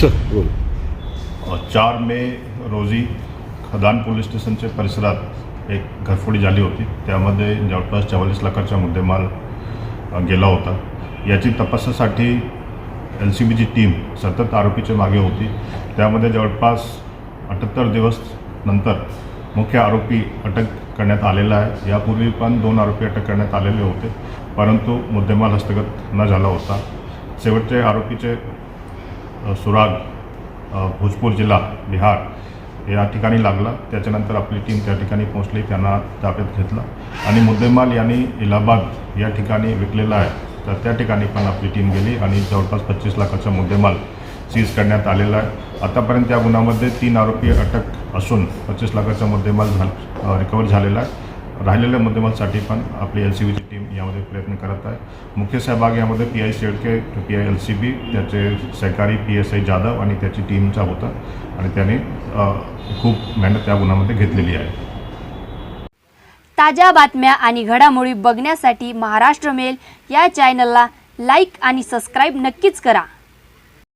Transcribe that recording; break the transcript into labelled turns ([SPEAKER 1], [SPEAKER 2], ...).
[SPEAKER 1] Sir बोल.
[SPEAKER 2] चार मे रोजी खदान पोलीस स्टेशनच्या परिसरात एक घरफोडी झाली होती. त्यामध्ये जवळपास चव्वालीस लाखाचा मुद्देमाल गेला होता. याची तपासासाठी एल सी बीची टीम सतत आरोपीच्या मागे होती. त्यामध्ये जवळपास अठ्ठ्याहत्तर दिवस नंतर मुख्य आरोपी अटक करण्यात आलेला आहे. यापूर्वी पण दोन आरोपी अटक करण्यात आलेले होते परंतु मुद्देमाल हस्तगत न झाला होता. शेवटचे आरोपीचे सुराग भोजपूर जिल्हा बिहार या ठिकाणी लागला. त्याच्यानंतर आपली टीम त्या ठिकाणी पोहोचली त्यांना ताब्यात घेतला. आणि मुद्देमाल यांनी इलाहाबाद या ठिकाणी विकलेला आहे तर त्या ठिकाणी पण आपली टीम गेली आणि जवळपास पच्चीस लाखाचा मुद्देमाल सीज करण्यात आलेला आहे. आतापर्यंत या गुन्ह्यामध्ये तीन आरोपी अटक असून पच्चीस लाखाचा मुद्देमाल झाल रिकवर झालेला आहे. राहिलेल्या मुद्देमालसाठी पण आपली एल सी बीची टीम यामध्ये प्रयत्न करत आहे. मुख्य सहभाग यामध्ये P I Shedke P I L C B त्याचे सहकारी पी एस आय जाधव आणि त्याची टीमचा होता. आणि त्याने खूप मेहनत त्या गुन्ह्यामध्ये घेतलेली आहे.
[SPEAKER 3] ताज्या बातम्या आणि घडामोडी बघण्यासाठी महाराष्ट्र मेल या चॅनलला लाईक आणि सबस्क्राईब नक्कीच करा.